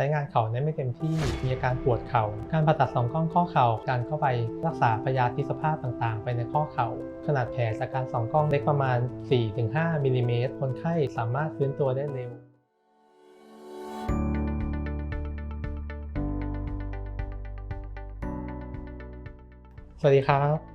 ช้งานเข่าได้ไม่เต็มที่ มีอาการปวดเข่า การผ่าตัดสองกล้องข้อเข่า การเข้าไปรักษาพยาธิสภาพต่างๆ ไปในข้อเข่า ขนาดแผลจากการสองกล้องเล็กประมาณ 4-5มิลลิเมตร คนไข้สามารถฟื้นตัวได้เร็วสวัสดีครับ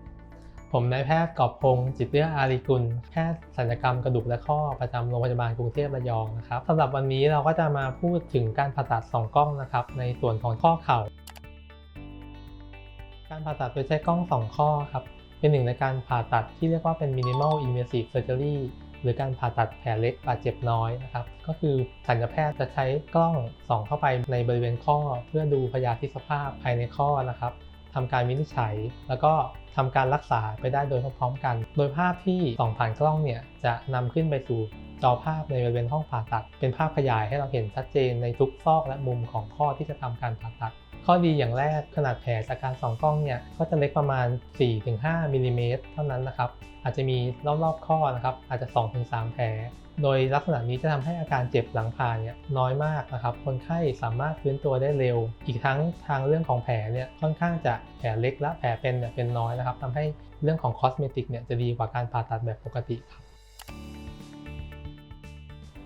ผมนายแพทย์กอบพงศ์จิตเลืออารีกุล แพทย์ศัลยกรรมกระดูกและข้อประจำโรงพยาบาลกรุงเทพระยองนะครับสำหรับวันนี้เราก็จะมาพูดถึงการผ่าตัดสองกล้องนะครับในส่วนของข้อเข่า การผ่าตัดโดยใช้กล้องสองข้อครับเป็นหนึ่งในการผ่าตัดที่เรียกว่าเป็น minimal invasive surgery หรือการผ่าตัดแผลเล็กบาดเจ็บน้อยนะครับก็คือศัลยแพทย์จะใช้กล้องส่องเข้าไปในบริเวณข้อ เพื่อดูพยาธิสภาพภายในข้อนะครับ ทำการวินิจฉัย แล้วก็ทำการรักษาไปได้โดยพร้อมๆกัน โดยภาพที่ส่องผ่านกล้องเนี่ยจะนำขึ้นไปสู่จอภาพในบริเวณห้องผ่าตัด เป็นภาพขยายให้เราเห็นชัดเจนในทุกซอกและมุมของข้อที่จะทำการผ่าตัด ข้อดีอย่างแรกขนาดแผลจากการส่องกล้องเนี่ยก็จะเล็กประมาณ 4-5มิลลิเมตรเท่านั้นนะครับอาจจะมีรอบๆข้อนะครับอาจจะ 2-3 แผล โดยลักษณะนี้จะทำให้อาการเจ็บหลังผ่าเนี่ยน้อยมากนะครับ คนไข้สามารถฟื้นตัวได้เร็ว อีกทั้งทางเรื่องของแผลเนี่ยค่อนข้างจะแผลเล็กและแผลเป็นเนี่ยเป็นน้อยนะครับทำให้เรื่องของคอสเมติกเนี่ยจะดีกว่าการผ่าตัดแบบปกติครับ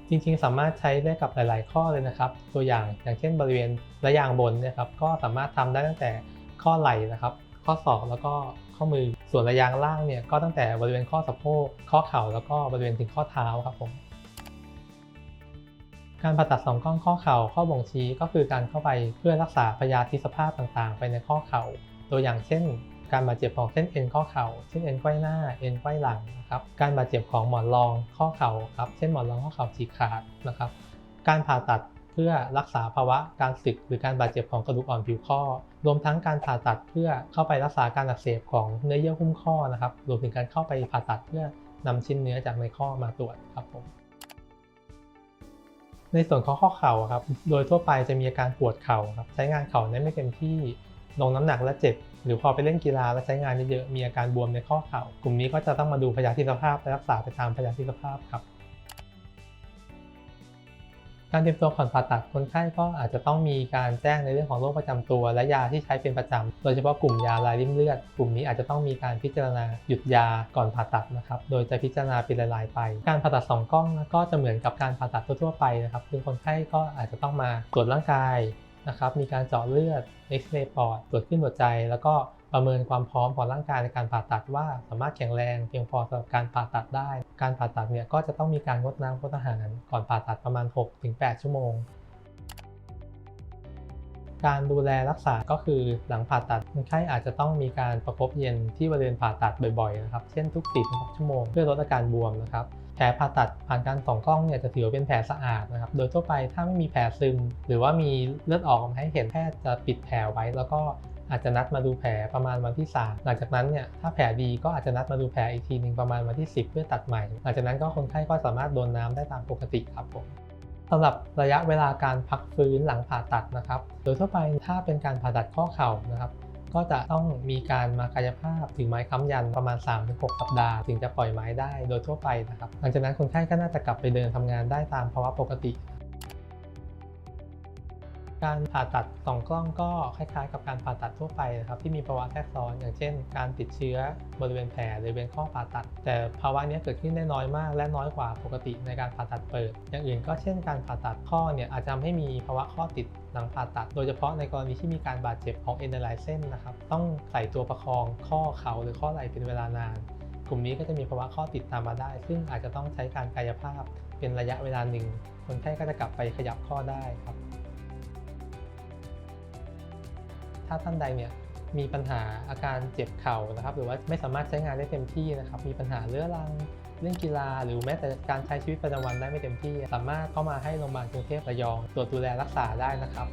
จริงๆ สามารถใช้ได้กับหลาย ๆ ข้อเลยนะครับ ตัวอย่างอย่างเช่นบริเวณระยางบนนี่ยครับก็สามารถทำได้ตั้งแต่ข้อไหล่นะครับ ข้อศอกแล้วก็ ข้อมือ ส่วนระยางล่างเนี่ยก็ตั้งแต่บริเวณข้อสะโพกข้อเข่าแล้วก็บริเวณถึงข้อเท้าครับผมการผ่าตัดสองกล้องข้อเข่าข้อบ่งชี้ก็คือการเข้าไปเพื่อรักษาพยาธิสภาพต่างๆ ไปในข้อเข่า ตัวอย่างเช่น การบาดเจ็บของเส้นเอ็นข้อเข่าเช่นเอ็นไขว้หน้าเอ็นไขว้หลังนะครับการบาดเจ็บของหมอนรองข้อเข่าครับเช่นหมอนรองข้อเข่าฉีกขาดนะครับการผ่าตัดเพื่อรักษาภาวะการสึกหรือการบาดเจ็บของกระดูกอ่อนผิวข้อ รวมทั้งการผ่าตัดเพื่อเข้าไปรักษาการอักเสบของเนื้อเยื่อหุ้มข้อนะครับ รวมถึงการเข้าไปผ่าตัดเพื่อนำชิ้นเนื้อจากในข้อมาตรวจครับผมในส่วนของข้อเข่าครับ โดยทั่วไปจะมีอาการปวดเข่าครับ ใช้งานเข่าได้ไม่เต็มที่ ลงน้ำหนักและเจ็บ หรือพอไปเล่นกีฬาและใช้งานเยอะๆ มีอาการบวมในข้อเข่า กลุ่มนี้ก็จะต้องมาดูพยาธิสภาพและรักษาไปตามพยาธิสภาพครับ การเตรียมตัวก่อนผ่าตัดคนไข้ก็อาจจะต้องมีการแจ้งในเรื่องของโรคประจำตัว และยาที่ใช้เป็นประจำโดยเฉพาะกลุ่มยาลายริ่มเลือด กลุ่มนี้อาจจะต้องมีการพิจารณาหยุดยาก่อนผ่าตัดนะครับ โดยจะพิจารณาเป็นรายๆไป การผ่าตัดสองกล้องก็จะเหมือนกับการผ่าตัดทั่วๆไปนะครับคือคนไข้ก็อาจจะต้องมาตรวจร่างกายนะครับ มีการเจาะเลือด เอ็กซเรย์ปอด ตรวจขึ้นหัวใจ แล้วก็ ประเมินความพร้อมของร่างกายในการผ่าตัดว่าสามารถแข็งแรงเพียงพอสำหรับการผ่าตัดได้ การผ่าตัดเนี่ยก็จะต้องมีการงดน้ำงดอาหารก่อนผ่าตัดประมาณ 6-8 ชั่วโมง การดูแลรักษาก็คือหลังผ่าตัดคนไข้อาจจะต้องมีการประคบเย็นที่บริเวณผ่าตัดบ่อยๆนะครับ เช่นทุก 4-6 ชั่วโมงเพื่อลดอาการบวมนะครับแผลผ่าตัดผ่านการส่องกล้องเนี่ยจะถือว่าเป็นแผลสะอาดนะครับ โดยทั่วไปถ้าไม่มีแผลซึม หรือว่ามีเลือดออกมาให้เห็นแพทย์จะปิดแผลไว้ แล้วก็ อาจจะนัดมาดูแผลประมาณวันที่ 3 หลังจากนั้นเนี่ยถ้าแผลดีก็อาจจะนัดมาดูแผลอีกทีหนึ่งประมาณวันที่ 10 เพื่อตัดใหม่ หลังจากนั้นก็คนไข้ก็สามารถโดนน้ำได้ตามปกติครับผมสำหรับระยะเวลาการพักฟื้นหลังผ่าตัดนะครับ โดยทั่วไปถ้าเป็นการผ่าตัดข้อเข่านะครับก็จะต้องมีการมากายภาพถึงไม้ค้ำยันประมาณ 3-6 สัปดาห์ ถึงจะปล่อยไม้ได้โดยทั่วไปนะครับ หลังจากนั้นคนไข้ก็น่าจะกลับไปเดินทำงานได้ตามภาวะปกติ การผ่าตัดสองกล้องก็คล้ายๆ กับการผ่าตัดทั่วไปนะครับที่มีภาวะแทรกซ้อนอย่างเช่น การติดเชื้อบริเวณแผลหรือเป็นข้อผ่าตัด แต่ภาวะนี้เกิดขึ้นได้น้อยมาก และน้อยกว่าปกติในการผ่าตัดเปิด อย่างอื่นก็เช่นการผ่าตัดข้อเนี่ยอาจจะทำให้มีภาวะข้อติดหลังผ่าตัด โดยเฉพาะในกรณีที่มีการบาดเจ็บของเอ็นไลเส้นนะครับต้องใส่ตัวประคองข้อเข่าหรือข้อไหล่เป็นเวลานานกลุ่มนี้ก็จะมีภาวะข้อติดตามมาได้ ซึ่งอาจจะต้องใช้การกายภาพเป็นระยะเวลาหนึ่งคนไข้ก็จะกลับไปขยับข้อได้ครับ ถ้าท่านใดเนี่ยมีปัญหาอาการเจ็บเข่านะครับ หรือว่าไม่สามารถใช้งานได้เต็มที่นะครับ มีปัญหาเรื้อรังเรื่องกีฬา หรือแม้แต่การใช้ชีวิตประจำวันได้ไม่เต็มที่ สามารถเข้ามาให้โรงพยาบาลกรุงเทพระยองตรวจดูแลรักษาได้นะครับ